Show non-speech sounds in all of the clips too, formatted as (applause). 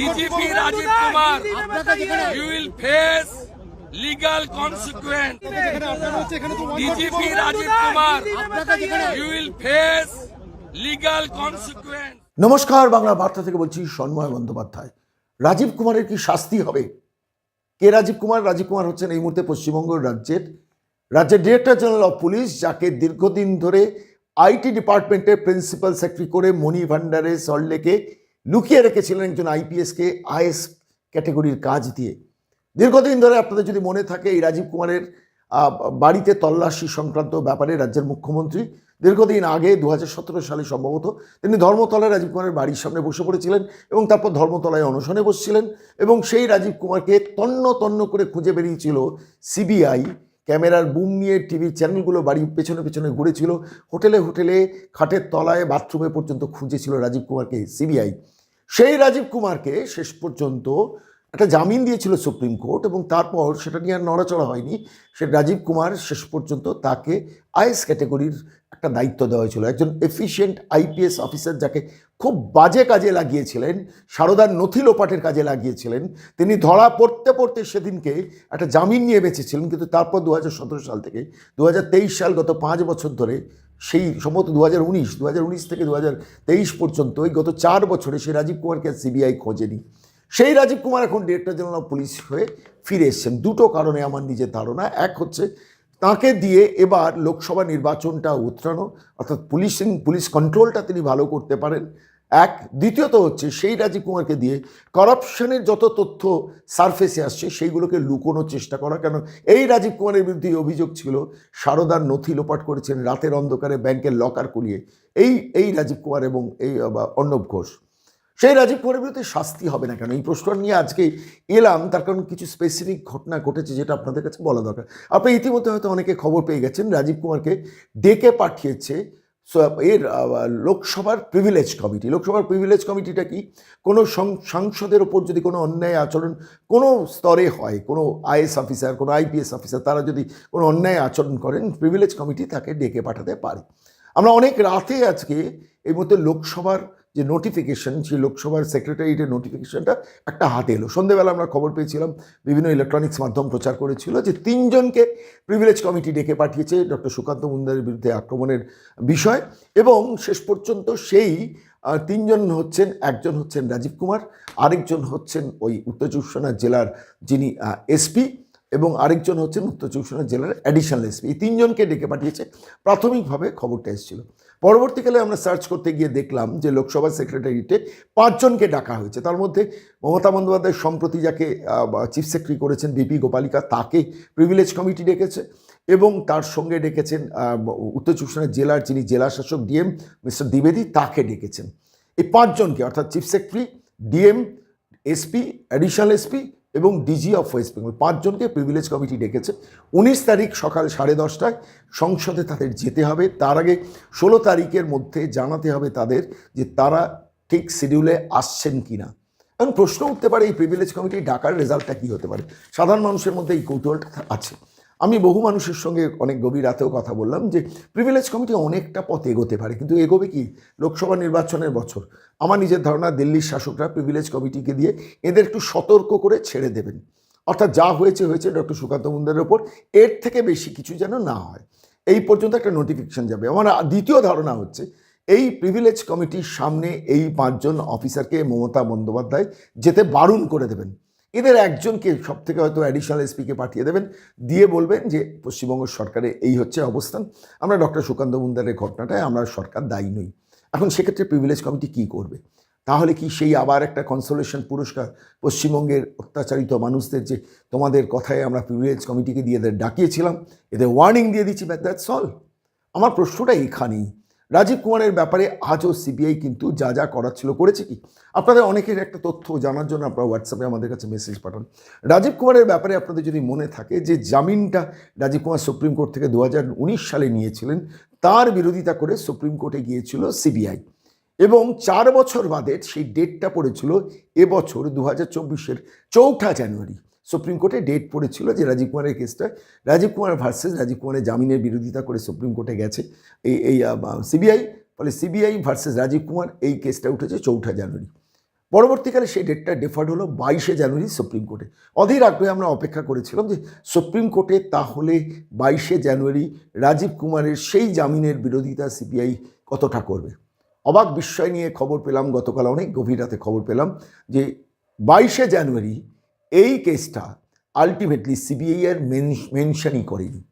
DGP Rajiv Kumar, you will face legal consequence. DGP Rajiv Kumar, you will face legal consequence. নমস্কার বাংলা বার্তা থেকে বলছি সন্ময় বন্দ্যোপাধ্যায়। রাজীব কুমারের কি শাস্তি হবে? কে রাজীব কুমার? রাজীব কুমার হচ্ছেন এই মুহূর্তে পশ্চিমবঙ্গ রাজ্যের রাজ্যের ডিরেক্টর জেনারেল অফ পুলিশ যাকে দীর্ঘদিন ধরে আইটি ডিপার্টমেন্টের প্রিন্সিপাল সেক্রেটারি করে মণি ভান্ডারে সল্টলেকে লুকিয়ে রেখেছিলেন একজন আইপিএসকে আইএস ক্যাটেগরির কাজ দিয়ে। দীর্ঘদিন ধরে আপনাদের যদি মনে থাকে এই রাজীব কুমারের বাড়িতে তল্লাশি সংক্রান্ত ব্যাপারে রাজ্যের মুখ্যমন্ত্রী, দীর্ঘদিন আগে দু হাজার সতেরো সালে সম্ভবত তিনি ধর্মতলায় রাজীব কুমারের বাড়ির সামনে বসে পড়েছিলেন এবং তারপর ধর্মতলায় অনশনে বসছিলেন এবং সেই রাজীব কুমারকে তন্ন তন্ন করে খুঁজে বেরিয়েছিল সিবিআই ক্যামেরার বুম নিয়ে টিভি চ্যানেলগুলো বাড়ি পেছনে পেছনে ঘুরেছিল। হোটেলে হোটেলে, খাটের তলায় বাথরুমে পর্যন্ত খুঁজেছিল রাজীব কুমারকে সিবিআই সেই রাজীব কুমারকে শেষ পর্যন্ত একটা জামিন দিয়েছিল সুপ্রিম কোর্ট এবং তারপর সেটা নিয়ে আর নড়াচড়া হয়নি। সে রাজীব কুমার শেষ পর্যন্ত তাকে আইএস ক্যাটাগরির একটা দায়িত্ব দেওয়া হয়েছিল। একজন এফিশিয়েন্ট আইপিএস অফিসার যাকে খুব বাজে কাজে লাগিয়েছিলেন, সারদার নথি লোপাটের কাজে লাগিয়েছিলেন, তিনি ধরা পড়তে পড়তে সেদিনকে একটা জামিন নিয়ে বেঁচেছিলেন। কিন্তু তারপর দু হাজার সতেরো সাল থেকে দু হাজার তেইশ সাল গত পাঁচ বছর ধরে সেই সম্ভবত দু হাজার উনিশ থেকে দু পর্যন্ত এই গত চার বছরে সে রাজীব কুমারকে সিবিআই খোঁজেনি। সেই রাজীব কুমার এখন ডিরেক্টর জেনারেল অফ পুলিশ হয়ে ফিরে এসছেন। দুটো কারণে আমার নিজের ধারণা। এক হচ্ছে, তাকে দিয়ে এবার লোকসভা নির্বাচনটা উতরানো, অর্থাৎ পুলিশিং, পুলিশ কন্ট্রোলটা তিনি ভালো করতে পারেন। এক। দ্বিতীয়ত হচ্ছে, সেই রাজীব কুমারকে দিয়ে করাপশনের যত তথ্য সারফেসে আসছে, সেইগুলোকে লুকোনোর চেষ্টা করা। কেন? এই রাজীব কুমারের বিরুদ্ধে অভিযোগ ছিল, সারদার নথি লোপাট করেছেন রাতের অন্ধকারে ব্যাংকের লকার কুলিয়ে। এই এই রাজীব কুমার এবং এই অর্ণব ঘোষ। সেই রাজীব কুমারের বিরুদ্ধে শাস্তি হবে না কেন? এই প্রশ্নটা নিয়ে আজকে এলাম, তার কারণ কিছু স্পেসিফিক ঘটনা ঘটেছে যেটা আপনাদের কাছে বলা দরকার। আপনি ইতিমধ্যে হয়তো অনেকে খবর পেয়ে গেছেন, রাজীব কুমারকে ডেকে পাঠিয়েছে এর লোকসভার প্রিভিলেজ কমিটি লোকসভার প্রিভিলেজ কমিটিটা কি? কোনো সাংসদের ওপর যদি কোনো অন্যায় আচরণ কোনো স্তরে হয়, কোনো আইএস অফিসার কোনো আইপিএস অফিসার তারা যদি কোনো অন্যায় আচরণ করেন প্রিভিলেজ কমিটি তাকে ডেকে পাঠাতে পারে। আমরা অনেক রাতে আজকে এই মধ্যে লোকসভার যে নোটিফিকেশন সেই লোকসভার সেক্রেটারিয়েটের নোটিফিকেশনটা একটা হাতে এলো। সন্ধেবেলা আমরা খবর পেয়েছিলাম, বিভিন্ন ইলেকট্রনিক্স মাধ্যম প্রচার করেছিল যে তিনজনকে প্রিভিলেজ কমিটি ডেকে পাঠিয়েছে ডক্টর সুকান্ত মুন্দারের বিরুদ্ধে আক্রমণের বিষয় এবং শেষ পর্যন্ত সেই তিনজন হচ্ছেন, একজন হচ্ছেন রাজীব কুমার, আরেকজন হচ্ছেন ওই উত্তর চব্বিশ জেলার যিনি এসপি এবং আরেকজন হচ্ছেন উত্তর চব্বিশ জেলার অ্যাডিশনাল এসপি এই তিনজনকে ডেকে পাঠিয়েছে, প্রাথমিকভাবে খবরটা এসেছিল। পরবর্তীকালে আমরা সার্চ করতে গিয়ে দেখলাম যে লোকসভা সেক্রেটারিতে পাঁচজনকে ডাকা হয়েছে। তার মধ্যে মমতা বন্দ্যোপাধ্যায় সম্প্রতি যাকে চিফ সেক্রেটারি করেছেন বিপি গোপালিকা, তাকে প্রিভিলেজ কমিটি ডেকেছে এবং তার সঙ্গে ডেকেছেন উত্তর চব্বিশ জেলার যিনি জেলা শাসক ডিএম মিস্টার দ্বিবেদী, তাকে ডেকেছেন। এই পাঁচজনকে, অর্থাৎ chief secretary DM SP additional SP এবং ডিজি অফ ওয়েস্ট বেঙ্গল পাঁচজনকে প্রিভিলেজ কমিটি ডেকেছে। উনিশ তারিখ সকাল সাড়ে দশটায় সংসদে তাদের যেতে হবে। তার আগে ষোলো তারিখের মধ্যে জানাতে হবে তাদের যে তারা ঠিক শিডিউলে আসছেন কি না এখন প্রশ্ন উঠতে পারে এই প্রিভিলেজ কমিটি ডাকার রেজাল্টটা কী হতে পারে? সাধারণ মানুষের মধ্যে এই কৌতূহলটা আছে। আমি বহু মানুষের সঙ্গে অনেক গভীর রাতেও কথা বললাম যে প্রিভিলেজ কমিটি অনেকটা পথ এগোতে পারে, কিন্তু এগোবে কি? লোকসভা নির্বাচনের বছর। আমার নিজের ধারণা, দিল্লির শাসকরা প্রিভিলেজ কমিটিকে দিয়ে এদের একটু সতর্ক করে ছেড়ে দেবেন। অর্থাৎ যা হয়েছে হয়েছে ডক্টর সুকান্ত মুন্দারের ওপর, এর থেকে বেশি কিছু যেন না হয়। এই পর্যন্ত একটা নোটিফিকেশন যাবে। আমার দ্বিতীয় ধারণা হচ্ছে, এই প্রিভিলেজ কমিটির সামনে এই পাঁচজন অফিসারকে মমতা বন্দ্যোপাধ্যায় যেতে বারণ করে দেবেন। এদের একজনকে সব থেকে হয়তো অ্যাডিশনাল এসপিকে পাঠিয়ে দেবেন। দিয়ে বলবেন যে, পশ্চিমবঙ্গ সরকারের এই হচ্ছে অবস্থান। আমরা ডক্টর সুকান্ত মুন্দারের ঘটনাটায় আমরা সরকার দায়ী নই। এখন সেক্ষেত্রে প্রিভিলেজ কমিটি কী করবে? তাহলে কি সেই আবার একটা কনসোলেশন পুরস্কার? পশ্চিমবঙ্গের অত্যাচারিত মানুষদের যে তোমাদের কথায় আমরা প্রিভিলেজ কমিটিকে দিয়ে এদের ডাকিয়েছিলাম, এদের ওয়ার্নিং দিয়ে দিচ্ছি ব্যাট দ্যাটস অল আমার প্রশ্নটা এখানেই। রাজীব কুমারের ব্যাপারে আজও সিবিআই কিন্তু যা যা করার ছিল করেছে কি? আপনাদের অনেকের একটা তথ্য জানার জন্য আপনারা হোয়াটসঅ্যাপে আমাদের কাছে মেসেজ পাঠান। রাজীব কুমারের ব্যাপারে আপনাদের যদি মনে থাকে যে জামিনটা রাজীব কুমার সুপ্রিম কোর্ট থেকে দু হাজার উনিশ সালে নিয়েছিলেন, তার বিরোধিতা করে সুপ্রিম কোর্টে গিয়েছিল সিবিআই। এবং চার বছর বাদে সেই ডেটটা পড়েছিল এবছর দু হাজার চব্বিশের চৌঠা জানুয়ারি। সুপ্রিম কোর্টে ডেট পড়েছিল যে রাজীব কুমারের কেসটা রাজীব কুমার ভার্সেস রাজীব কুমারের জামিনের বিরোধিতা করে সুপ্রিম কোর্টে গেছে। এই এই সিবিআই ফলে সিবিআই ভার্সেস রাজীব কুমার এই কেসটা উঠেছে চৌঠা জানুয়ারি। পরবর্তীকালে সেই ডেটটা ডেফার্ড হলো বাইশে জানুয়ারি সুপ্রিম কোর্টে অধীর আগ্রহে আমরা অপেক্ষা করেছিলাম যে সুপ্রিম কোর্টে তাহলে বাইশে জানুয়ারি রাজীব কুমারের সেই জামিনের বিরোধিতা সিবিআই কতটা করবে? অবাক বিস্ময় নিয়ে খবর পেলাম, গতকাল অনেক গভীর রাতে খবর পেলাম যে বাইশে জানুয়ারি এই কেসটা আলটিমেটলি সিবিআই এর মেনশনই করেনি।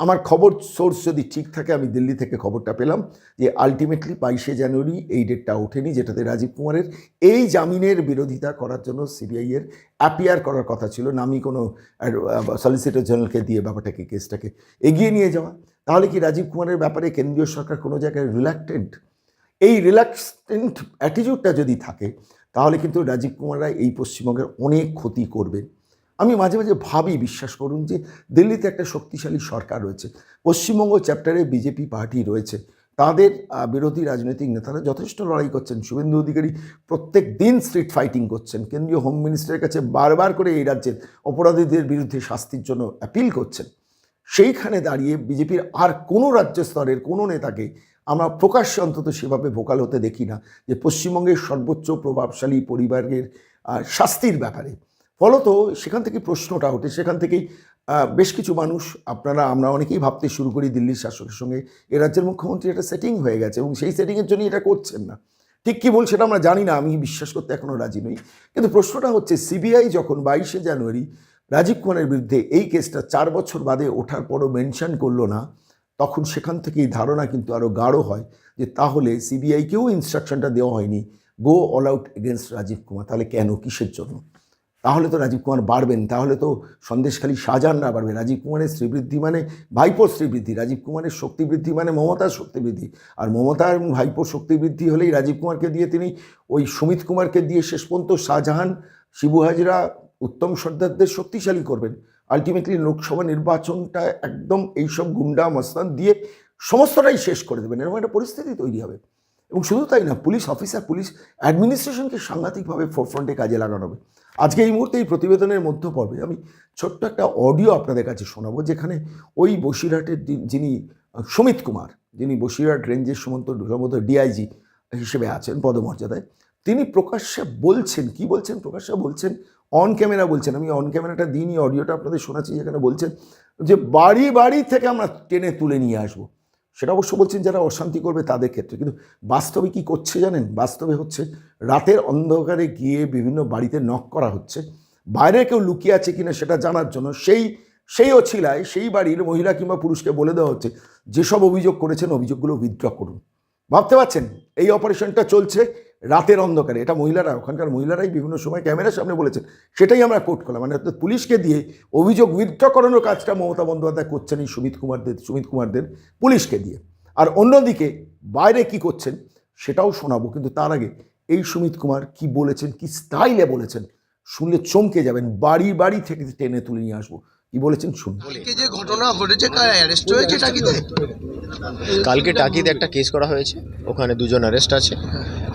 আমার খবর সোর্স যদি ঠিক থাকে, আমি দিল্লি থেকে খবরটা পেলাম যে আলটিমেটলি বাইশে জানুয়ারি এই ডেটটা ওঠেনি, যেটাতে রাজীব কুমারের এই জামিনের বিরোধিতা করার জন্য সিবিআই এর অ্যাপিয়ার করার কথা ছিল। নামি কোনো সলিসিটর জেনারেলকে দিয়ে ব্যাপারটাকে, কেসটাকে এগিয়ে নিয়ে যাওয়া। তাহলে কি রাজীব কুমারের ব্যাপারে কেন্দ্রীয় সরকার কোনো জায়গায় রিল্যাক্টেন্ট এই রিল্যাক্সেন্ট অ্যাটিটিউডটা যদি থাকে তাহলে কিন্তু রাজীব কুমাররা এই পশ্চিমবঙ্গের অনেক ক্ষতি করবে। আমি মাঝে মাঝে ভাবি, বিশ্বাস করুন, যে দিল্লিতে একটা শক্তিশালী সরকার রয়েছে, পশ্চিমবঙ্গ চ্যাপ্টারে বিজেপি পার্টি রয়েছে, তাদের বিরোধী রাজনৈতিক নেতারা যথেষ্ট লড়াই করছেন। শুভেন্দু অধিকারী প্রত্যেক দিন স্ট্রিট ফাইটিং করছেন, কেন্দ্রীয় হোম মিনিস্টারের কাছে বারবার করে এই রাজ্যের অপরাধীদের বিরুদ্ধে শাস্তির জন্য অ্যাপিল করছেন। সেইখানে দাঁড়িয়ে বিজেপির আর কোনো রাজ্য স্তরের কোনো নেতাকে আমরা প্রকাশ্যে অন্তত সেভাবে ভোকাল হতে দেখি না যে পশ্চিমবঙ্গের সর্বোচ্চ প্রভাবশালী পরিবারের শাস্তির ব্যাপারে। ফলত সেখান থেকে প্রশ্নটা ওঠে। সেখান থেকেই বেশ কিছু মানুষ, আপনারা, আমরা অনেকেই ভাবতে শুরু করি দিল্লির শাসকের সঙ্গে, এ রাজ্যের মুখ্যমন্ত্রী একটা সেটিং হয়ে গেছে এবং সেই সেটিংয়ের জন্য এটা করছেন না। ঠিক কী বলছে সেটা আমরা জানি না, আমি বিশ্বাস করতে এখনও রাজি নই। কিন্তু প্রশ্নটা হচ্ছে, সিবিআই যখন বাইশে জানুয়ারি রাজীব কুমারের বিরুদ্ধে এই কেসটা চার বছর বাদে ওঠার পরও মেনশন করল না তখন সেখান থেকেই ধারণা কিন্তু আরও গাঢ় হয় যে তাহলে সিবিআইকেও ইনস্ট্রাকশনটা দেওয়া হয়নি। Go all out against Rajeev Kumar. তাহলে কেন? কিসের জন্য? তাহলে তো রাজীব কুমার বাড়বেন। তাহলে তো সন্দেশখালী সাজান শাহজাহানরা বাড়বে। রাজীব কুমারের শ্রীবৃদ্ধি মানে ভাইপোর শ্রীবৃদ্ধি। রাজীব কুমারের শক্তিবৃদ্ধি মানে মমতার শক্তিবৃদ্ধি। আর মমতা এবং ভাইপোর শক্তিবৃদ্ধি হলেই রাজীব কুমারকে দিয়ে তিনি ওই সুমিত কুমারকে দিয়ে শেষ পর্যন্ত শাহজাহান, শিবু হাজরা, উত্তম সর্দারদের শক্তিশালী করবেন। আলটিমেটলি লোকসভা নির্বাচনটা একদম এইসব গুন্ডা মস্তান দিয়ে সমস্তটাই শেষ করে দেবেন এরকম একটা পরিস্থিতি তৈরি হবে। এবং শুধু তাই না, পুলিশ অফিসার, পুলিশ অ্যাডমিনিস্ট্রেশনকে সাংঘাতিকভাবে ফোরফ্রন্টে কাজে লাগানো হবে। আজকে এই মুহূর্তে এই প্রতিবেদনের মধ্য পর্বে আমি ছোট্ট একটা অডিও আপনাদের কাছে শোনাবো, যেখানে ওই বসিরহাটের যিনি সুমিত কুমার, যিনি বসিরহাট রেঞ্জের সমন্ত ডিআইজি হিসেবে আছেন পদমর্যাদায়, তিনি প্রকাশ্যে বলছেন, কি বলছেন? প্রকাশ্যে বলছেন অন ক্যামেরা বলছেন, আমি অন ক্যামেরাটা দিইনি, অডিওটা আপনাদের শোনাচ্ছি যেখানে বলছেন যে বাড়ি বাড়ি থেকে আমরা টেনে তুলে নিয়ে আসব। সেটা অবশ্য বলছেন যারা অশান্তি করবে তাদের ক্ষেত্রে। কিন্তু বাস্তবে কি করছে জানেন? বাস্তবে হচ্ছে রাতের অন্ধকারে গিয়ে বিভিন্ন বাড়িতে নক করা হচ্ছে। বাইরে কেউ লুকিয়ে আছে কিনা সেটা জানার জন্য সেই সেই অছিলায়, সেই বাড়ির মহিলা কিংবা পুরুষকে বলে দেওয়া হচ্ছে, যেসব অভিযোগ করেছেন, অভিযোগগুলো উইথড্র করুন। ভাবতে পারছেন? এই অপারেশনটা চলছে রাতের অন্ধকারে এটা মহিলারা ওখানকার মহিলারাই বিভিন্ন সময় ক্যামেরার সামনে বলেছেন সেটাই আমরা কোর্ট করলাম। মানে অর্থাৎ পুলিশকে দিয়ে অভিযোগ উইথড্র করানোর কাজটা মমতা বন্দ্যোপাধ্যায় করছেন এই সুমিত কুমারদের সুমিত কুমারদের পুলিশকে দিয়ে। আর অন্যদিকে বাইরে কি করছেন সেটাও শোনাবো কিন্তু তার আগে এই সুমিত কুমার কি বলেছেন কি স্টাইলে বলেছেন শুনলে চমকে যাবেন বাড়ি বাড়ি থেকে টেনে তুলে নিয়ে আসব। কি বলেছেন শুনুন। যে ঘটনা ঘটেছে কার অ্যারেস্ট হয়েছে কালকে টাকিতে একটা কেস করা হয়েছে, ওখানে দুজন অ্যারেস্ট আছে।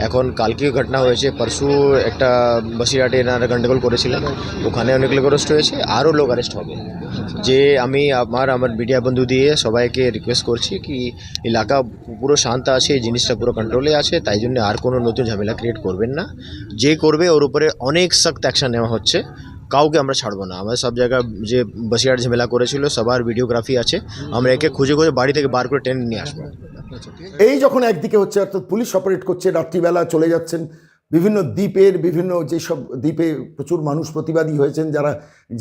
এখন কালকে ঘটনা হয়েছে, পরশু একটা বসিরহাটে এনারা গন্ডগোল করেছিলেন, ওখানে অনেক লোক অ্যারেস্ট হয়েছে আরও লোক অ্যারেস্ট হবে। যে আমি, আমার আমার মিডিয়া বন্ধু দিয়ে সবাইকে রিকোয়েস্ট করছি কি, এলাকা পুরো শান্ত আছে, এই জিনিসটা পুরো কন্ট্রোলে আছে, তাই জন্য আর কোনো নতুন ঝামেলা ক্রিয়েট করবেন না। যে করবে, ওর উপরে অনেক সখ্ত অ্যাকশন নেওয়া হচ্ছে। কাউকে আমরা ছাড়বো না। আমাদের সব জায়গায় যে বসিরহাট ঝামেলা করেছিল, সবার ভিডিওগ্রাফি আছে। আমরা একে খুঁজে খুঁজে বাড়ি থেকে বার করে টেনে নিয়ে আসব। এই যখন একদিকে হচ্ছে অর্থাৎ পুলিশ অপারেট করছে, রাত্রিবেলা চলে যাচ্ছেন, বিভিন্ন দ্বীপের, বিভিন্ন যেসব দ্বীপে প্রচুর মানুষ প্রতিবাদী হয়েছেন, যারা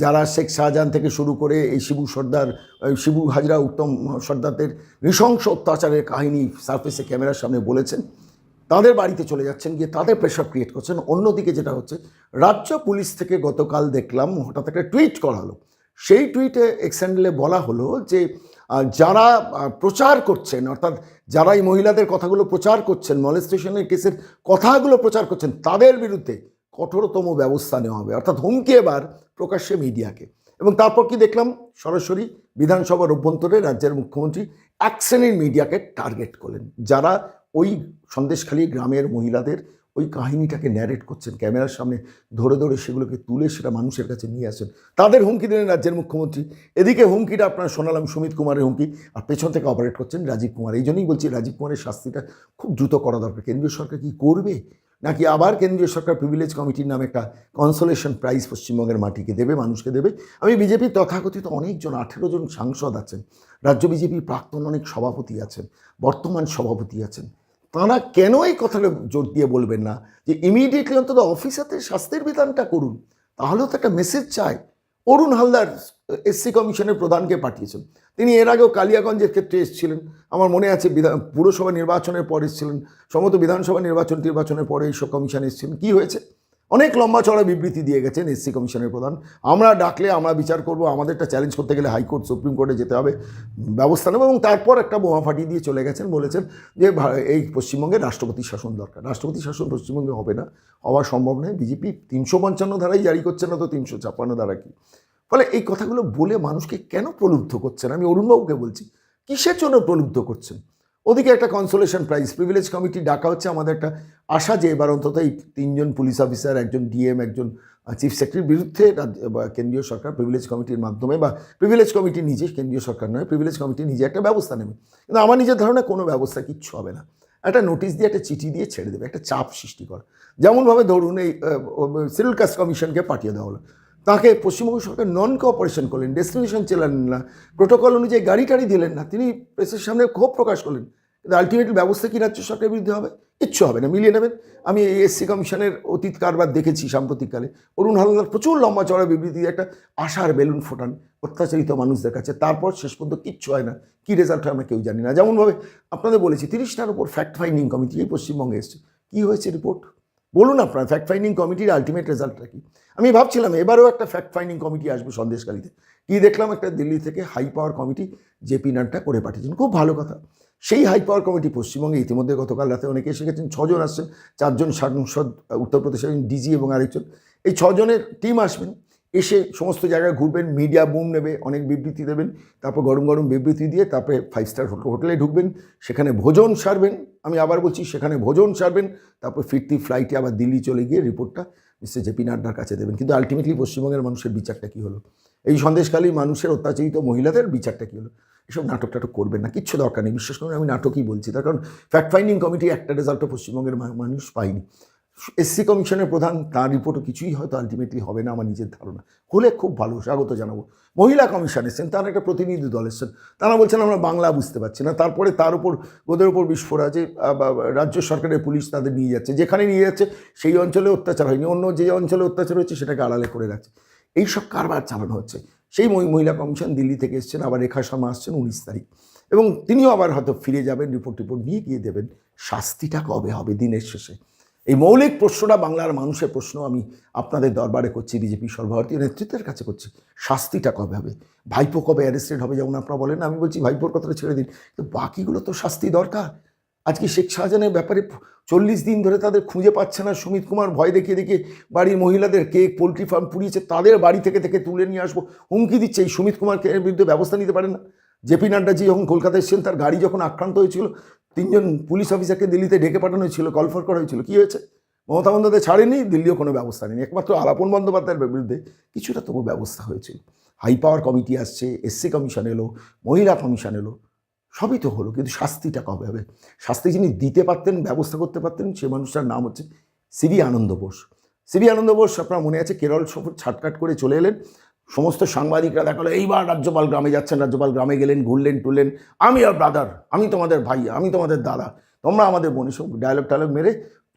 যারা শেখ শাহজাহান থেকে শুরু করে এই শিবু সর্দার শিবু হাজরা উত্তম সর্দারদের নৃশংস অত্যাচারের কাহিনী সার্ফেসে ক্যামেরার সামনে বলেছেন। তাদের বাড়িতে চলে যাচ্ছেন, গিয়ে তাদের প্রেশার ক্রিয়েট করছেন। অন্যদিকে যেটা হচ্ছে, রাজ্য পুলিশ থেকে গতকাল দেখলাম, হঠাৎ একটা টুইট করা হলো। সেই টুইটে এক্সেন্ডেলে বলা হলো যে যারা প্রচার করছেন, অর্থাৎ যারা এই মহিলাদের কথাগুলো প্রচার করছেন মলেস্টেশনের কেসের কথাগুলো প্রচার করছেন, তাদের বিরুদ্ধে কঠোরতম ব্যবস্থা নেওয়া হবে। অর্থাৎ হুমকি এবার প্রকাশ্যে মিডিয়াকে। এবং তারপর কি দেখলাম? সরাসরি বিধানসভার অভ্যন্তরে রাজ্যের মুখ্যমন্ত্রী এক শ্রেণির মিডিয়াকে টার্গেট করলেন। যারা ওই সন্দেশখালী গ্রামের মহিলাদের ওই কাহিনীটাকে ন্যারেট করছেন, ক্যামেরার সামনে ধরে ধরে সেগুলোকে তুলে সেটা মানুষের কাছে নিয়ে আসেন তাদের হুমকি দিলেন রাজ্যের মুখ্যমন্ত্রী। এদিকে হুমকিটা আপনারা শোনালাম সুমিত কুমারের হুমকি। আর পেছন থেকে অপারেট করছেন রাজীব কুমার। এই জন্যই বলছি রাজীব কুমারের শাস্তিটা খুব দ্রুত করা দরকার। কেন্দ্রীয় সরকার কি করবে? নাকি আবার কেন্দ্রীয় সরকার প্রিভিলেজ কমিটির নামে একটা কনসোলেশন প্রাইজ পশ্চিমবঙ্গের মাটিকে দেবে, মানুষকে দেবে? আমি বিজেপির তথাকথিত অনেকজন, আঠেরো জন সাংসদ আছেন। রাজ্য বিজেপির প্রাক্তন অনেক সভাপতি আছেন, বর্তমান সভাপতি আছেন। তাঁরা কেন এই কথাটা জোর দিয়ে বলবেন না? যে ইমিডিয়েটলি অন্তত অফিসাতে শাস্তির বিধানটা করুন। তাহলেও তো একটা মেসেজ চায়। অরুণ হালদার এসসি কমিশনের প্রধানকে পাঠিয়েছেন। তিনি এর আগেও কালিয়াগঞ্জের ক্ষেত্রে এসেছিলেন। আমার মনে আছে বিধান, পুরসভা নির্বাচনের পর এসেছিলেন। সমস্ত বিধানসভা নির্বাচন নির্বাচনের পরে এইসব কমিশন এসেছিলেন কী হয়েছে? অনেক লম্বা চড়া বিবৃতি দিয়ে গেছেন এসসি কমিশনের প্রধান। আমরা ডাকলে আমরা বিচার করব, আমাদেরটা চ্যালেঞ্জ করতে গেলে হাইকোর্ট সুপ্রিম কোর্টে যেতে হবে, ব্যবস্থা নেব এবং তারপর একটা বোমা ফাটিয়ে দিয়ে চলে গেছেন, বলেছেন যে এই পশ্চিমবঙ্গে রাষ্ট্রপতি শাসন দরকার। রাষ্ট্রপতি শাসন পশ্চিমবঙ্গে হবে না, হওয়া সম্ভব নয়। বিজেপি তিনশো পঞ্চান্ন ধারাই জারি করছে না তো তিনশো ছাপ্পান্ন ধারা কি? ফলে এই কথাগুলো বলে মানুষকে কেন প্রলুব্ধ করছেন? আমি অরুণবাবুকে বলছি, কিসের জন্য প্রলুব্ধ করছেন? ওদিকে একটা কনসোলেশন প্রাইজ প্রিভিলেজ কমিটি ডাকা হচ্ছে, আমাদের একটা আশা যে এবার অন্তত এই তিনজন পুলিশ অফিসার একজন ডিএম একজন চিফ সেক্রেটারির বিরুদ্ধে কেন্দ্রীয় সরকার প্রিভিলেজ কমিটির মাধ্যমে, বা প্রিভিলেজ কমিটি নিজে, কেন্দ্রীয় সরকার নয় প্রিভিলেজ কমিটি নিজে একটা ব্যবস্থা নেবে। কিন্তু আমার নিজের ধারণা কোনো ব্যবস্থা কিচ্ছু হবে না। একটা নোটিশ দিয়ে, একটা চিঠি দিয়ে ছেড়ে দেবে, একটা চাপ সৃষ্টি করা। যেমনভাবে ধরুন এই সিভিল কাস্ট কমিশনকে পাঠিয়ে দেওয়া হলো। তাকে পশ্চিমবঙ্গ সরকার নন কোঅপারেশন করলেন ডেস্টিনেশন চালালেন না প্রোটোকল অনুযায়ী গাড়ি টাড়ি দিলেন না, তিনি প্রেসের সামনে ক্ষোভ প্রকাশ করলেন। কিন্তু আলটিমেটলি ব্যবস্থা কি রাজ্য সরকারের বিরুদ্ধে হবে? কিচ্ছু হবে না, মিলিয়ে নেবেন। আমি এই এসসি কমিশনের অতীত কারবার দেখেছি সাম্প্রতিককালে। অরুণ হালদার প্রচুর লম্বা চড়া বিবৃতি একটা আশার বেলুন ফোটান অত্যাচারিত মানুষদের কাছে। তারপর শেষ পর্যন্ত কিচ্ছু হয় না। কী রেজাল্ট হয় আমরা কেউ জানি না। যেমনভাবে আপনাদের বলেছি, তিরিশটার উপর ফ্যাক্ট ফাইন্ডিং কমিটি এই পশ্চিমবঙ্গে এসছে। কী হয়েছে রিপোর্ট বলুন আপনার ফ্যাক্ট ফাইন্ডিং কমিটির আলটিমেট রেজাল্টটা কি? আমি ভাবছিলাম এবারেও একটা ফ্যাক্ট ফাইন্ডিং কমিটি আসবে সন্দেশকালীতে কি দেখলাম? একটা দিল্লি থেকে হাই পাওয়ার কমিটি যে পিনারটা করে পাঠিয়েছেন। খুব ভালো কথা। সেই হাই পাওয়ার কমিটি পশ্চিমবঙ্গে ইতিমধ্যে গতকাল রাতে অনেকে এসে গেছেন, ছজন আসছেন, চারজন সাংসদ উত্তরপ্রদেশের ডিজি এবং আরেকজন। এই ছজনের টিম আসবেন। এসে সমস্ত জায়গায় ঘুরবেন মিডিয়া বুম নেবে, অনেক বিবৃতি দেবেন, তারপর গরম গরম বিবৃতি দিয়ে তারপরে ফাইভ স্টার হোটেলে ঢুকবেন, সেখানে ভোজন সারবেন, আমি আবার বলছি সেখানে ভোজন সারবেন, তারপর ফিরতি ফ্লাইটে আবার দিল্লি চলে গিয়ে রিপোর্টটা মিস্টার জেপি নাড্ডার কাছে দেবেন। কিন্তু আলটিমেটলি পশ্চিমবঙ্গের মানুষের বিচারটা কী হলো? এই সন্দেশকালী মানুষের অত্যাচারিত মহিলাদের বিচারটা কী হলো? এসব নাটক টাটক করবেন না, কিচ্ছু দরকার নেই, বিশ্বাস করুন আমি নাটকই বলছি, তার কারণ ফ্যাক্ট ফাইন্ডিং কমিটি একটা রেজাল্টও পশ্চিমবঙ্গের মানুষ পায়নি। এসসি কমিশনের প্রধান, তার রিপোর্টও কিছুই হয়তো আলটিমেটলি হবে না, আমার নিজের ধারণা। হলে খুব ভালো, স্বাগত জানাব। মহিলা কমিশন এসেছেন, তার একটা প্রতিনিধি দল এসেছেন। তারা বলছেন, আমরা বাংলা বুঝতে পারছি না। তারপরে তার উপর ওদের উপর বিস্ফোরা যে রাজ্য সরকারের পুলিশ তাদের নিয়ে যাচ্ছে। যেখানে নিয়ে যাচ্ছে, সেই অঞ্চলে অত্যাচার হয়নি। অন্য যে অঞ্চলে অত্যাচার হচ্ছে সেটাকে আড়ালে করে রাখছে। এইসব কারবার চালানো হচ্ছে। সেই মহিলা কমিশন দিল্লি থেকে এসছেন, আবার রেখা শর্মা আসছেন উনিশ তারিখ। এবং তিনিও আবার হয়তো ফিরে যাবেন রিপোর্ট টিপোর্ট নিয়ে গিয়ে দেবেন। শাস্তিটা কবে হবে দিনের শেষে? এই মৌলিক প্রশ্নটা বাংলার মানুষের প্রশ্ন আমি আপনাদের দরবারে করছি, বিজেপি সর্বভারতীয় নেতৃত্বের কাছে করছি। শাস্তিটা কবে হবে? ভাইপো কবে অ্যারেস্টেড হবে যেমন আপনারা বলেন, আমি বলছি ভাইপোর কথাটা ছেড়ে দিন। কিন্তু বাকিগুলো তো শাস্তি দরকার। আজকে শেখ শাহজাহানের ব্যাপারে চল্লিশ দিন ধরে তাদের খুঁজে পাচ্ছে না। সুমিত কুমার ভয় দেখিয়ে দেখিয়ে বাড়ির মহিলাদের কেক পোলট্রি ফার্ম পুড়িয়েছে, তাদের বাড়ি থেকে থেকে তুলে নিয়ে আসব, হুমকি দিচ্ছে। এই সুমিত কুমারকে বিরুদ্ধে ব্যবস্থা নিতে পারেন না। জেপি নাড্ডাজি যখন কলকাতায় এসেছেন, তার গাড়ি যখন আক্রান্ত হয়েছিল তিনজন পুলিশ অফিসারকে দিল্লিতে ডেকে পাঠানো হয়েছিল কলফর করা হয়েছিল। কী হয়েছে? মমতা বন্দ্যোপাধ্যায় ছাড়েনি, দিল্লিও কোনো ব্যবস্থা নেই। একমাত্র আলাপন বন্দ্যোপাধ্যায়ের বিরুদ্ধে কিছুটা তবু ব্যবস্থা হয়েছিল। হাই পাওয়ার কমিটি আসছে এসসি কমিশন এলো, মহিলা কমিশন এলো, সবই তো হলো, কিন্তু শাস্তিটা কবে হবে? শাস্তি যিনি দিতে পারতেন, ব্যবস্থা করতে পারতেন, সে মানুষটার নাম হচ্ছে সিবি আনন্দ বোস। সিবি আনন্দ বোস, আপনার মনে আছে, কেরল সফর ছাটকাট করে চলে এলেন। সমস্ত সাংবাদিকরা দেখাল, এইবার রাজ্যপাল গ্রামে যাচ্ছেন, রাজ্যপাল গ্রামে গেলেন, ঘুরলেন, টুরলেন। আমি আর ব্রাদার আমি তোমাদের ভাই, আমি তোমাদের দাদা, তোমরা আমাদের বোন সব ডায়লগ টায়লগ মেরে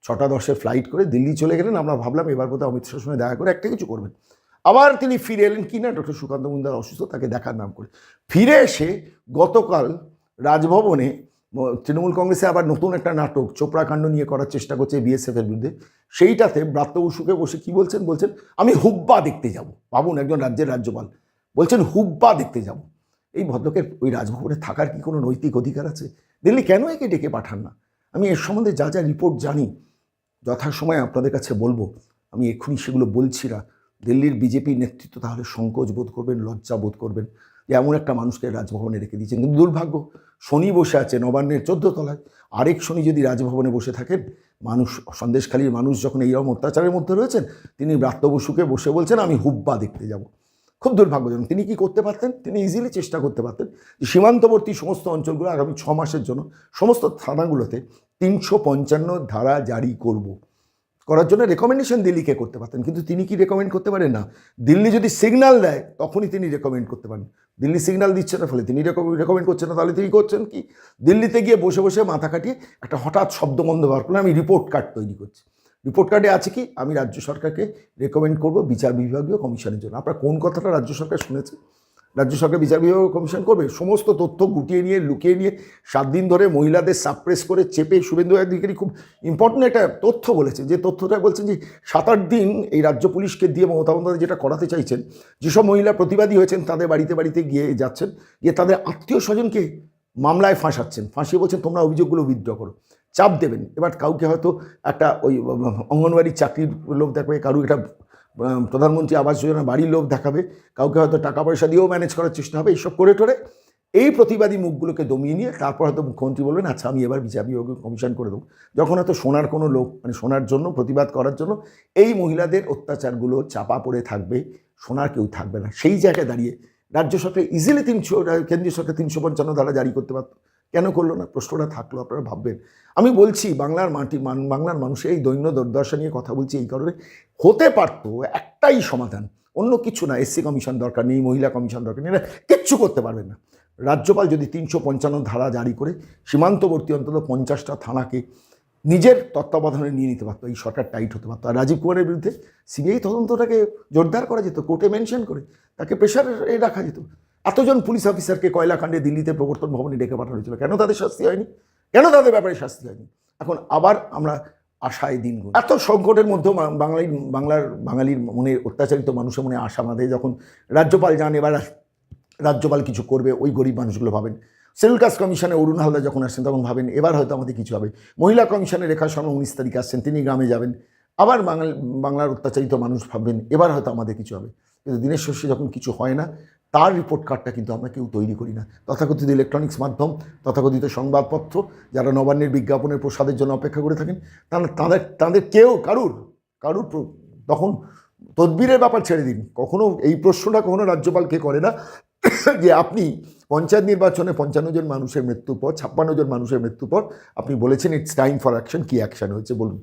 ছটা দশে ফ্লাইট করে দিল্লি চলে গেলেন। আমরা ভাবলাম এবার কোথাও অমিত শাহের সঙ্গে দেখা করে একটা কিছু করবেন। আবার তিনি ফিরে এলেন কি না? ডক্টর সুকান্ত মুন্দার অসুস্থ, তাকে দেখার নাম করে। ফিরে এসে গতকাল রাজভবনে তৃণমূল কংগ্রেসে আবার নতুন একটা নাটক চোপড়া কাণ্ড নিয়ে করার চেষ্টা করছে বিএসএফ এর বিরুদ্ধে। সেইটাতে ব্রাত্য বসুকে বসে কি বলছেন? বলছেন, আমি হুব্বা দেখতে যাব। ভাবুন একজন রাজ্যের রাজ্যপাল। বলছেন, হুব্বা দেখতে যাব। এই ভদ্রকের ওই রাজভবনে থাকার কি কোনো নৈতিক অধিকার আছে? দিল্লি কেন একে ডেকে পাঠান না? আমি এর সম্বন্ধে যা যা রিপোর্ট জানি, যথাসময়ে আপনাদের কাছে বলব। আমি এক্ষুনি সেগুলো বলছি না। দিল্লির বিজেপি নেতৃত্ব তাহলে সংকোচ বোধ করবেন, লজ্জা বোধ করবেন। যে এমন একটা মানুষকে রাজভবনে রেখে দিয়েছেন। কিন্তু দুর্ভাগ্য, শনি বসে আছে নবান্নের চোদ্দ তলায়। আরেক শনি যদি রাজভবনে বসে থাকেন, মানুষ, সন্দেশখালীর মানুষ যখন এইরকম অত্যাচারের মধ্যে রয়েছেন, তিনি ব্রাত্য বসুকে বসে বলছেন, আমি হুব্বা দেখতে যাব। খুব দুর্ভাগ্যজনক। তিনি কি করতে পারতেন? তিনি ইজিলি চেষ্টা করতে পারতেন যে সীমান্তবর্তী সমস্ত অঞ্চলগুলো আগামী ছ মাসের জন্য, সমস্ত থানাগুলোতে তিনশো পঞ্চান্ন ধারা জারি করব। করার জন্য রেকমেন্ডেশন দিল্লিকে করতে পারতেন। কিন্তু তিনি কি রেকমেন্ড করতে পারেন না? দিল্লি যদি সিগনাল দেয়, তখনই তিনি রেকমেন্ড করতে পারেন। দিল্লি সিগনাল দিচ্ছে না, ফলে তিনি রেকমেন্ড করছেন না, তাহলে তিনি করছেন কি? দিল্লিতে গিয়ে বসে বসে মাথা কাটিয়ে একটা হঠাৎ শব্দবন্ধ বার করলে আমি রিপোর্ট কার্ড তৈরি করছি। রিপোর্ট কার্ডে আছে কি? আমি রাজ্য সরকারকে রেকমেন্ড করব বিচার বিভাগীয় কমিশনের জন্য। আপনার কোন কথাটা রাজ্য সরকার শুনেছে? রাজ্য সরকার বিচার বিভাগ কমিশন করবে। সমস্ত তথ্য গুটিয়ে নিয়ে লুকিয়ে নিয়ে সাত দিন ধরে মহিলাদের সাপ্রেস করে চেপে শুভেন্দু অধিকারী খুব ইম্পর্টেন্ট একটা তথ্য বলেছে। যে তথ্যটা বলছেন যে সাত আট দিন এই রাজ্য পুলিশকে দিয়ে মমতা বন্দ্যোপাধ্যায় যেটা করাতে চাইছেন যেসব মহিলা প্রতিবাদী হয়েছেন তাদের বাড়িতে বাড়িতে গিয়ে যাচ্ছেন গিয়ে তাদের আত্মীয় স্বজনকে মামলায় ফাঁসাচ্ছেন। ফাঁসিয়ে বলছেন তোমরা অভিযোগগুলো উইথড্র করো। চাপ দেবেন। এবার কাউকে হয়তো একটা ওই অঙ্গনওয়াড়ির চাকরির লোক দেখবে কারু আহ, প্রধানমন্ত্রী আবাস যোজনা বাড়ির লোক দেখাবে, কাউকে হয়তো টাকা পয়সা দিয়েও ম্যানেজ করার চেষ্টা হবে, এইসব করে টোরে এই প্রতিবাদী মুখগুলোকে দমিয়ে নিয়ে তারপর হয়তো মুখ্যমন্ত্রী বলবেন আচ্ছা আমি এবার বিচার বিভাগ কমিশন করে দেবো। যখন হয়তো শোনার কোনো লোক মানে শোনার জন্য, প্রতিবাদ করার জন্য, এই মহিলাদের অত্যাচারগুলো চাপা পড়ে থাকবে, শোনার কেউ থাকবে না। সেই জায়গায় দাঁড়িয়ে রাজ্য সরকার ইজিলি তিনশো, কেন্দ্রীয় সরকার তিনশো পঞ্চান্ন ধারা জারি করতে পারত। কেন করল না? প্রশ্নটা থাকল, আপনারা ভাববেন। আমি বলছি, বাংলার মাটি বাংলার মানুষের এই দৈন্য দুর্দশা নিয়ে কথা বলছি এই কারণে। হতে পারতো, একটাই সমাধান। অন্য কিছু না, এসসি কমিশন দরকার নেই, মহিলা কমিশন দরকার নেই, এরা কিচ্ছু করতে পারবেন না। রাজ্যপাল যদি তিনশো পঞ্চান্ন ধারা জারি করে, সীমান্তবর্তী অন্তত পঞ্চাশটা থানাকে নিজের তত্ত্বাবধানে নিয়ে নিতে পারতো, এই সরকার টাইট হতে পারতো। আর রাজীব কুমারের বিরুদ্ধে সিবিআই তদন্তটাকে জোরদার করা যেত, কোর্টে মেনশন করে, তাকে প্রেশার রাখা যেত। এতজন পুলিশ অফিসারকে কয়লাকাণ্ডে দিল্লিতে প্রবর্তন ভবনে ডেকে পাঠানো হয়েছিল? কেন তাদের শাস্তি হয়নি? কেন তাদের ব্যাপারে শাস্তি হয়নি? এখন আবার আমরা আশায় দিন এত সংকটের মধ্যেও বাঙালির, বাংলার, বাঙালির মনে, অত্যাচারিত মানুষের মনে আশা বাঁধে যখন রাজ্যপাল যান, এবার রাজ্যপাল কিছু করবে, ওই গরিব মানুষগুলো ভাবেন। সেলুল কাস্ট কমিশনে অরুণ হালদার যখন আসছেন, তখন ভাবেন, এবার হয়তো আমাদের কিছু হবে। মহিলা কমিশনে রেখা শর্মা উনিশ তারিখে আসছেন, তিনি গ্রামে যাবেন। আবার বাঙাল, বাংলার অত্যাচারিত মানুষ ভাববেন, এবার হয়তো আমাদের কিছু হবে। কিন্তু দিনের শেষে যখন কিছু হয় না তার রিপোর্ট কার্ডটা কিন্তু আমরা কেউ তৈরি করি না। তথাকথিত ইলেকট্রনিক্স মাধ্যম, তথাকথিত সংবাদপত্র যারা নবান্নের বিজ্ঞাপনের প্রসাদের জন্য অপেক্ষা করে থাকেন, তারা তাদের তাদের কেউ কারুর কারুর তখন তদবিরের ব্যাপার ছেড়ে দিন। কখনো এই প্রশ্নটা কখনো রাজ্যপালকে করে না (coughs) যে আপনি পঞ্চায়েত নির্বাচনে পঞ্চান্ন জন মানুষের মৃত্যুর পর, ছাপ্পান্ন জন মানুষের মৃত্যুর পর আপনি বলেছেন ইটস টাইম ফর অ্যাকশন কী অ্যাকশন হয়েছে বলুন।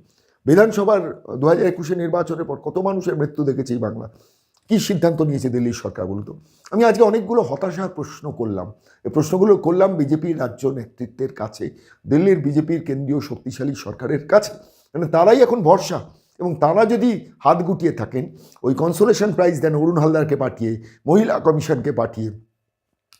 বিধানসভার দু হাজার একুশে নির্বাচনের পর কত মানুষের মৃত্যু দেখেছে এই বাংলা কী সিদ্ধান্ত নিয়েছে দিল্লির সরকার বলুন তো? আমি আজকে অনেকগুলো হতাশার প্রশ্ন করলাম। এই প্রশ্নগুলো করলাম বিজেপির রাজ্য নেতৃত্বের কাছে, দিল্লির বিজেপির কেন্দ্রীয় শক্তিশালী সরকারের কাছে। মানে তারাই এখন ভরসা। এবং তারা যদি হাত গুটিয়ে থাকেন, ওই কনসোলেশন প্রাইজ দেন অরুণ হালদারকে পাঠিয়ে, মহিলা কমিশনকে পাঠিয়ে,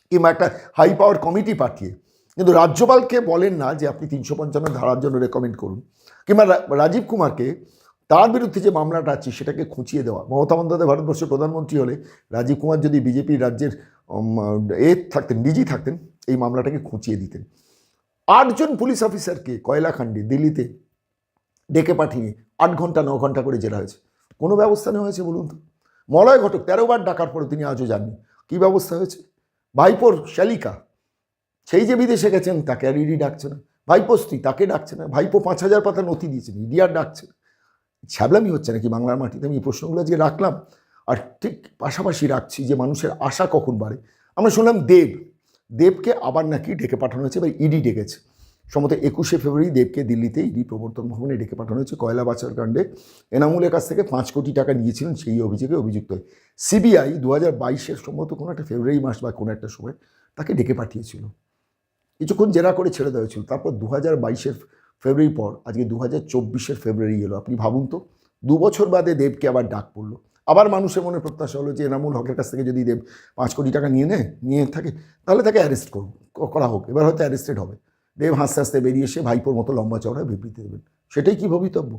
কিংবা একটা হাই পাওয়ার কমিটি পাঠিয়ে। কিন্তু রাজ্যপালকে বলেন না যে আপনি তিনশো পঞ্চান্ন ধারার জন্য রেকমেন্ড করুন। কিংবা রাজীব কুমারকে তার বিরুদ্ধে যে মামলাটা আছে, সেটাকে খুঁচিয়ে দেওয়া। মমতা বন্দ্যোপাধ্যায় ভারতবর্ষের প্রধানমন্ত্রী হলে রাজীব কুমার যদি বিজেপি রাজ্যের এ থাকতেন, ডিজি থাকতেন, এই মামলাটাকে খুঁচিয়ে দিতেন। আটজন পুলিশ অফিসারকে কয়লাকাণ্ডে দিল্লিতে ডেকে পাঠিয়ে আট ঘণ্টা, ন ঘণ্টা করে জেরা হয়েছে। কোনো ব্যবস্থা নেওয়া হয়েছে বলুন তো? মলয় ঘটক, তেরো বার ডাকার পরে তিনি আজও যাননি। কী ব্যবস্থা হয়েছে? ভাইপোর শালিকা, সেই যে বিদেশে গেছেন, তাকে আর ইডি ডাকছে না। ভাইপো স্ত্রী, তাকে ডাকছে না। ভাইপো পাঁচ হাজার পাতা নথি দিয়েছেন ইডি আর ডাকছে না। ছ্যাবলামি হচ্ছে নাকি বাংলার মাটিতে? আমি এই প্রশ্নগুলো আজকে রাখলাম। আর ঠিক পাশাপাশি রাখছি যে মানুষের আশা কখন বাড়ে? আমরা শুনলাম দেব। দেবকে আবার নাকি ডেকে পাঠানো হয়েছে বা ইডি ডেকেছে। সম্ভবত একুশে ফেব্রুয়ারি দেবকে দিল্লিতে ইডি প্রবর্তন ভবনে ডেকে পাঠানো হয়েছে কয়লা বাচার কাণ্ডে। এনামুলের কাছ থেকে পাঁচ কোটি টাকা নিয়েছিলেন সেই অভিযোগে অভিযুক্ত হয়ে। সিবিআই দু হাজার বাইশের সম্ভবত কোনো একটা ফেব্রুয়ারি মাস বা কোনো একটা সময় তাকে ডেকে পাঠিয়েছিল। কিছুক্ষণ জেরা করে ছেড়ে দেওয়া হয়েছিল। তারপর দু হাজার বাইশের ফেব্রুয়ারি পর, আজকে দু হাজার চব্বিশের ফেব্রুয়ারি এলো। আপনি ভাবুন তো দু বছর বাদে দেবকে আবার ডাক পড়ল। আবার মানুষের মনে প্রত্যাশা হলো যে, এনামুল হকের কাছ থেকে যদি দেব পাঁচ কোটি টাকা নিয়ে নেয়, নিয়ে থাকে, তাহলে তাকে অ্যারেস্ট করব করা হোক। এবার হয়তো অ্যারেস্টেড হবে। দেব হাসতে হাসতে বেরিয়ে এসে ভাইপোর মতো লম্বা চওড়া বিবৃতি দেবেন। সেটাই কি ভবিতব্য?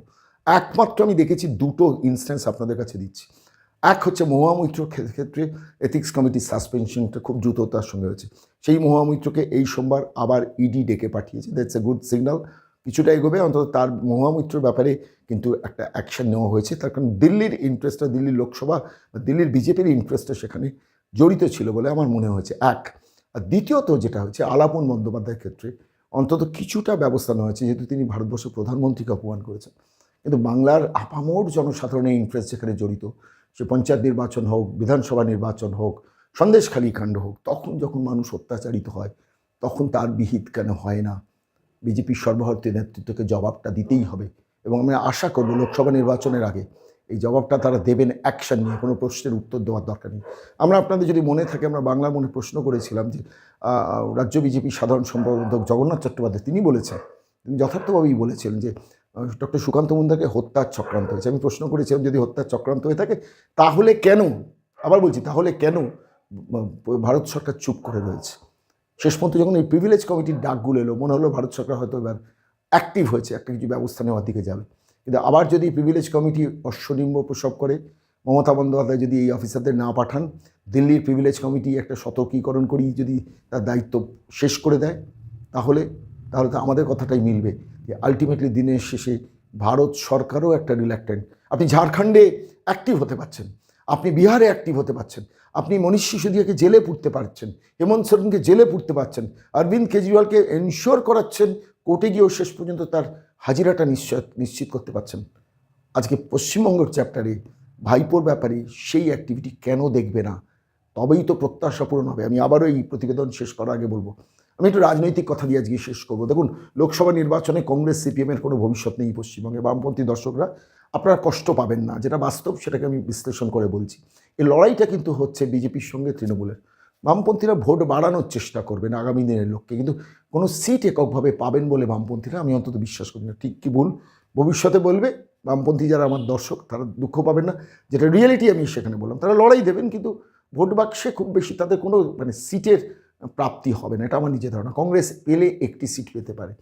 একমাত্র আমি দেখেছি দুটো ইনস্ট্যান্স আপনাদের কাছে দিচ্ছি। এক হচ্ছে মহুয়া মৈত্রর ক্ষেত্রে এথিক্স কমিটির সাসপেনশনটা খুব দ্রুততার সঙ্গে হয়েছে। সেই মহুয়া মৈত্রকে এই সোমবার আবার ইডি ডেকে পাঠিয়েছে। দ্যাটস এ গুড সিগন্যাল কিছুটা এগোবে, অন্তত তার মহুয়া মৈত্রর ব্যাপারে কিন্তু একটা অ্যাকশন নেওয়া হয়েছে। তার কারণ দিল্লির ইন্টারেস্টটা দিল্লির লোকসভা বা দিল্লির বিজেপির ইন্টারেস্টটা সেখানে জড়িত ছিল বলে আমার মনে হয়েছে। এক, আর দ্বিতীয়ত যেটা হচ্ছে, আলাপন বন্দ্যোপাধ্যায়ের ক্ষেত্রে অন্তত কিছুটা ব্যবস্থা নেওয়া হয়েছে, যেহেতু তিনি ভারতবর্ষের প্রধানমন্ত্রীকে অপমান করেছেন। কিন্তু বাংলার আপামোর জনসাধারণের ইন্টারেস্ট যেখানে জড়িত। সে পঞ্চায়েত নির্বাচন হোক, বিধানসভা নির্বাচন হোক, সন্দেশখালী কাণ্ড হোক, তখন যখন মানুষ অত্যাচারিত হয়, তখন তার বিহিত কেন হয় না? বিজেপির সর্বভারতীয় নেতৃত্বকে জবাবটা দিতেই হবে। এবং আমি আশা করব লোকসভা নির্বাচনের আগে এই জবাবটা তারা দেবেন অ্যাকশন নিয়ে, কোনো প্রশ্নের উত্তর দেওয়ার দরকার নেই। আমরা আপনাদের যদি মনে থাকে, আমরা বাংলা মনে প্রশ্ন করেছিলাম যে রাজ্য বিজেপি সাধারণ সম্পাদক জগন্নাথ চট্টোপাধ্যায়, তিনি বলেছেন, তিনি যথার্থভাবেই বলেছিলেন যে ডক্টর সুকান্ত মুন্দাকে হত্যার চক্রান্ত হয়েছে। আমি প্রশ্ন করেছিলাম, যদি হত্যার চক্রান্ত হয়ে থাকে, তাহলে কেন? আবার বলছি, তাহলে কেন ভারত সরকার চুপ করে রয়েছে? শেষ পর্যন্ত যখন এই প্রিভিলেজ কমিটির ডাকগুলো এলো, মনে হলো ভারত সরকার হয়তো এবার অ্যাক্টিভ হয়েছে, একটা কিছু ব্যবস্থা নেওয়ার দিকে যাবে। কিন্তু আবার যদি প্রিভিলেজ কমিটি অশ্বনিম্ব প্রসব করে, মমতা বন্দ্যোপাধ্যায় যদি এই অফিসারদের না পাঠান, দিল্লির প্রিভিলেজ কমিটি একটা সতর্কীকরণ করি যদি তার দায়িত্ব শেষ করে দেয়, তাহলে তাহলে তো আমাদের কথাটাই মিলবে যে আলটিমেটলি দিনের শেষে ভারত সরকারও একটা রিল্যাক্টেন্ট আপনি ঝাড়খণ্ডে অ্যাক্টিভ হতে পারছেন, আপনি বিহারে অ্যাক্টিভ হতে পারছেন আপনি মনীষ সিসোদিয়াকে জেলে পুড়তে পারছেন, হেমন্ত সোরেনকে জেলে পুড়তে পারছেন, অরবিন্দ কেজরিওয়ালকে এনশিওর করাচ্ছেন, কোর্টে গিয়েও শেষ পর্যন্ত তার হাজিরাটা নিশ্চয় নিশ্চিত করতে পারছেন। আজকে পশ্চিমবঙ্গের চ্যাপ্টারে ভাইপোর ব্যাপারে সেই অ্যাক্টিভিটি কেন দেখবে না? তবেই তো প্রত্যাশা পূরণ হবে। আমি আবারও এই প্রতিবেদন শেষ করার আগে বলব আমি একটু রাজনৈতিক কথা দিয়ে আজকে শেষ করব। দেখুন, লোকসভা নির্বাচনে কংগ্রেস সিপিএমের কোনো ভবিষ্যৎ নেই পশ্চিমবঙ্গে। বামপন্থী দর্শকরা আপনারা কষ্ট পাবেন না। যেটা বাস্তব, সেটাকে আমি বিশ্লেষণ করে বলছি। এই লড়াইটা কিন্তু হচ্ছে বিজেপির সঙ্গে তৃণমূলের। বামপন্থীরা ভোট বাড়ানোর চেষ্টা করবেন আগামী দিনের লক্ষ্যে কিন্তু কোনো সিট এককভাবে পাবেন বলে বামপন্থীরা আমি অন্তত বিশ্বাস করি না। ঠিক কি ভুল? ভবিষ্যতে বলবে, বামপন্থী যারা আমার দর্শক, তারা দুঃখ পাবেন না। যেটা রিয়েলিটি আমি সেখানে বললাম। তারা লড়াই দেবেন, কিন্তু ভোট বাক্সে খুব বেশি তাদের কোনো মানে সিটের প্রাপ্তি হবে না, এটা আমার নিজের ধারণা। কংগ্রেস পেলে একটি সিট পেতে পারে।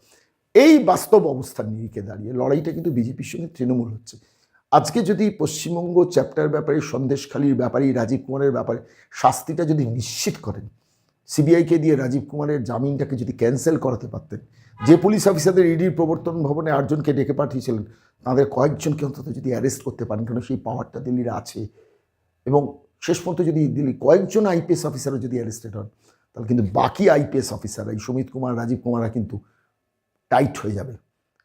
এই বাস্তব অবস্থার নিরিখে দাঁড়িয়ে লড়াইটা কিন্তু বিজেপির সঙ্গে তৃণমূল হচ্ছে। আজকে যদি পশ্চিমবঙ্গ চ্যাপ্টার ব্যাপারে, সন্দেশখালীর ব্যাপারে, রাজীব কুমারের ব্যাপারে শাস্তিটা যদি নিশ্চিত করেন, সিবিআইকে দিয়ে রাজীব কুমারের জামিনটাকে যদি ক্যান্সেল করাতে পারতেন, যে পুলিশ অফিসারদের ইডির প্রবর্তন ভবনে আটজনকে ডেকে পাঠিয়েছিলেন, তাদের কয়েকজনকে অন্তত যদি অ্যারেস্ট করতে পারেন, কেন সেই পাওয়ারটা দিল্লির আছে? এবং শেষ পর্যন্ত যদি দিল্লি কয়েকজন আইপিএস অফিসারও যদি অ্যারেস্টেড হন তাহলে কিন্তু বাকি আইপিএস অফিসাররা, এই সুমিত কুমার, রাজীব কুমাররা কিন্তু টাইট হয়ে যাবে।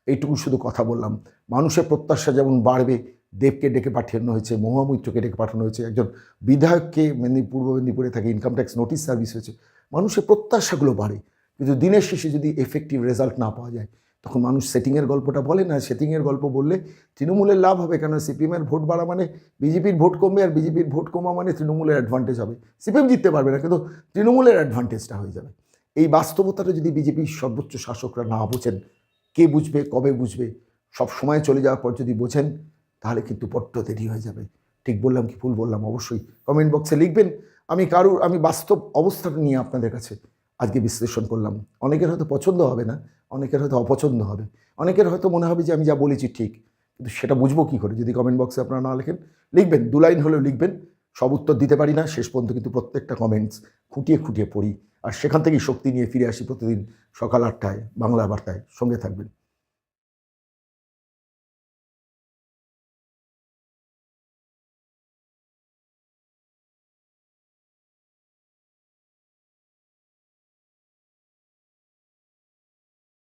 এইটুকু শুধু কথা বললাম। মানুষের প্রত্যাশা যেমন বাড়বে, দেবকে ডেকে পাঠানো হয়েছে মহামৈত্রকে ডেকে পাঠানো হয়েছে, একজন বিধায়ককে মেদিনীপুর পূর্ব মেদিনীপুরে থাকে ইনকাম ট্যাক্স নোটিশ সার্ভিস হয়েছে, মানুষের প্রত্যাশাগুলো বাড়ে। কিন্তু দিনের শেষে যদি এফেক্টিভ রেজাল্ট না পাওয়া যায় তখন মানুষ সেটিংয়ের গল্পটা বলে না সেটিংয়ের গল্প বললে তৃণমূলের লাভ হবে। কেন সিপিএমের ভোট বাড়া মানে বিজেপির ভোট কমবে আর বিজেপির ভোট কমা মানে তৃণমূলের অ্যাডভান্টেজ হবে। সিপিএম জিততে পারবে না, কিন্তু তৃণমূলের অ্যাডভান্টেজটা হয়ে যাবে। এই বাস্তবতাটা যদি বিজেপির সর্বোচ্চ শাসকরা না বোঝেন, কে বুঝবে, কবে বুঝবে, সব সময় চলে যাওয়ার পর যদি বোঝেন, তাহলে কিন্তু বড্ড দেরি হয়ে যাবে। ঠিক বললাম কি ভুল বললাম? অবশ্যই কমেন্ট বক্সে লিখবেন। আমি কারুর, আমি বাস্তব অবস্থাটা নিয়ে আপনাদের কাছে আজকে বিশ্লেষণ করলাম। অনেকের হয়তো পছন্দ হবে না, অনেকের হয়তো অপছন্দ হবে। অনেকের হয়তো মনে হবে যে আমি যা বলেছি ঠিক, কিন্তু সেটা বুঝব কী করে? যদি কমেন্ট বক্সে আপনারা না লেখেন, লিখবেন, দু লাইন হলেও লিখবেন, সব উত্তর দিতে পারি না, শেষ পর্যন্ত কিন্তু প্রত্যেকটা কমেন্টস খুঁটিয়ে খুঁটিয়ে পড়ি। আর সেখান থেকেই শক্তি নিয়ে ফিরে আসি প্রতিদিন সকাল আটটায়, বাংলা বার্তায়। সঙ্গে থাকবেন।